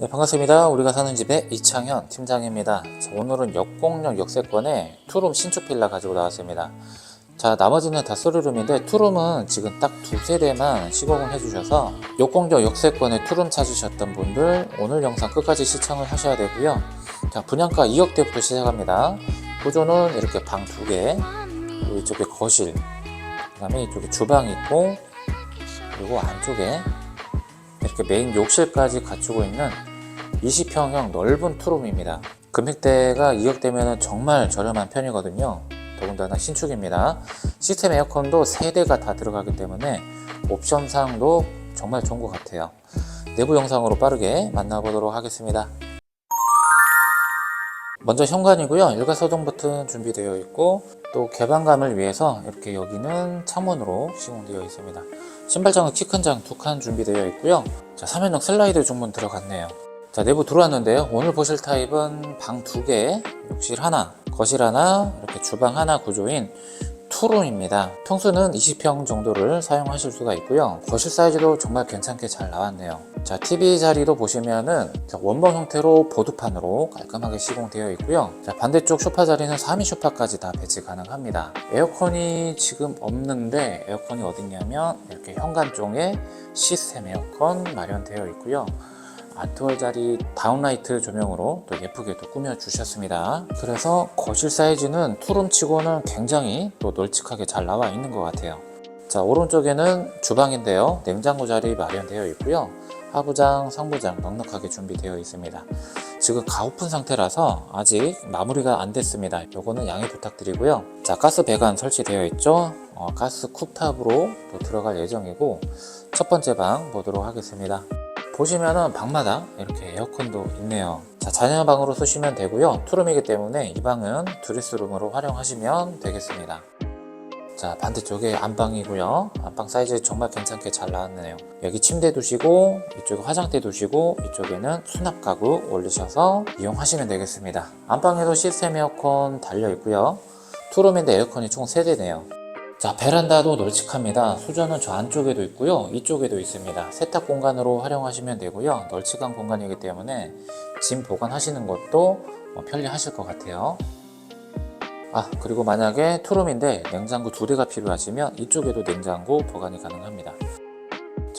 네, 반갑습니다. 우리가 사는 집의 이창현 팀장입니다. 자, 오늘은 역공역 역세권에 투룸 신축 빌라 가지고 나왔습니다. 자, 나머지는 다 쓰리룸인데 투룸은 지금 딱 두 세대만 시공을 해주셔서 역공역 역세권에 투룸 찾으셨던 분들 오늘 영상 끝까지 시청을 하셔야 되고요. 자, 분양가 2억대부터 시작합니다. 구조는 이렇게 방 두 개, 이쪽에 거실, 그 다음에 이쪽에 주방 있고, 그리고 안쪽에 이렇게 메인 욕실까지 갖추고 있는 20평형 넓은 투룸입니다. 금액대가 2억대면 정말 저렴한 편이거든요. 더군다나 신축입니다. 시스템 에어컨도 3대가 다 들어가기 때문에 옵션상도 정말 좋은 것 같아요. 내부 영상으로 빠르게 만나보도록 하겠습니다. 먼저 현관이고요. 일가서동 버튼 준비되어 있고 또 개방감을 위해서 이렇게 여기는 창문으로 시공되어 있습니다. 신발장은 키 큰 장 두 칸 준비되어 있고요. 자, 3연용 슬라이드 중문 들어갔네요. 자, 내부 들어왔는데요. 오늘 보실 타입은 방 두 개, 욕실 하나, 거실 하나, 이렇게 주방 하나 구조인 투룸입니다. 평수는 20평 정도를 사용하실 수가 있고요. 거실 사이즈도 정말 괜찮게 잘 나왔네요. 자, TV 자리도 보시면은 자, 원본 형태로 보드판으로 깔끔하게 시공되어 있고요. 자, 반대쪽 소파 자리는 3인 소파까지 다 배치 가능합니다. 에어컨이 지금 없는데 에어컨이 어딨냐면 이렇게 현관 쪽에 시스템 에어컨 마련되어 있고요. 아트월 자리 다운라이트 조명으로 또 예쁘게 또 꾸며 주셨습니다. 그래서 거실 사이즈는 투룸치고는 굉장히 또 널찍하게 잘 나와 있는 것 같아요. 자 오른쪽에는 주방인데요. 냉장고 자리 마련되어 있고요. 하부장, 상부장 넉넉하게 준비되어 있습니다. 지금 가오픈 상태라서 아직 마무리가 안 됐습니다. 요거는 양해 부탁드리고요. 자 가스 배관 설치되어 있죠. 어, 가스 쿡탑으로 또 들어갈 예정이고 첫 번째 방 보도록 하겠습니다. 보시면은 방마다 이렇게 에어컨도 있네요. 자, 자녀 방으로 쓰시면 되고요. 투룸이기 때문에 이 방은 드레스룸으로 활용하시면 되겠습니다. 자, 반대쪽에 안방이고요. 안방 사이즈 정말 괜찮게 잘 나왔네요. 여기 침대 두시고, 이쪽에 화장대 두시고, 이쪽에는 수납 가구 올리셔서 이용하시면 되겠습니다. 안방에도 시스템 에어컨 달려 있고요. 투룸인데 에어컨이 총 3대네요. 자, 베란다도 널찍합니다. 수전은 저 안쪽에도 있고요. 이쪽에도 있습니다. 세탁 공간으로 활용하시면 되고요. 널찍한 공간이기 때문에 짐 보관하시는 것도 어, 편리하실 것 같아요. 아, 그리고 만약에 투룸인데 냉장고 두 대가 필요하시면 이쪽에도 냉장고 보관이 가능합니다.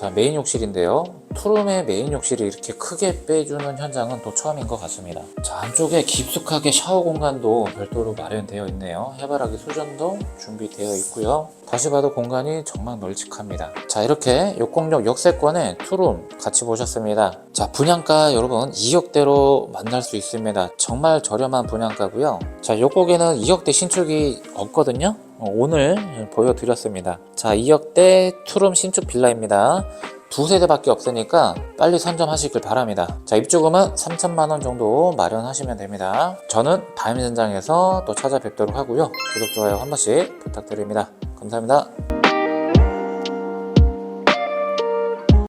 자, 메인 욕실인데요. 투룸의 메인 욕실이 이렇게 크게 빼주는 현장은 또 처음인 것 같습니다. 자, 안쪽에 깊숙하게 샤워 공간도 별도로 마련되어 있네요. 해바라기 수전도 준비되어 있고요. 다시 봐도 공간이 정말 널찍합니다. 자, 이렇게 역공역 역세권에 투룸 같이 보셨습니다. 자, 분양가 여러분 2억대로 만날 수 있습니다. 정말 저렴한 분양가고요. 자, 요곡에는 2억대 신축이 없거든요. 어, 오늘 보여드렸습니다. 자, 2억대 투룸 신축 빌라입니다. 두 세대밖에 없으니까 빨리 선점하시길 바랍니다. 자, 입주금은 3천만원 정도 마련하시면 됩니다. 저는 다음 현장에서 또 찾아뵙도록 하고요. 구독, 좋아요 한 번씩 부탁드립니다. 감사합니다.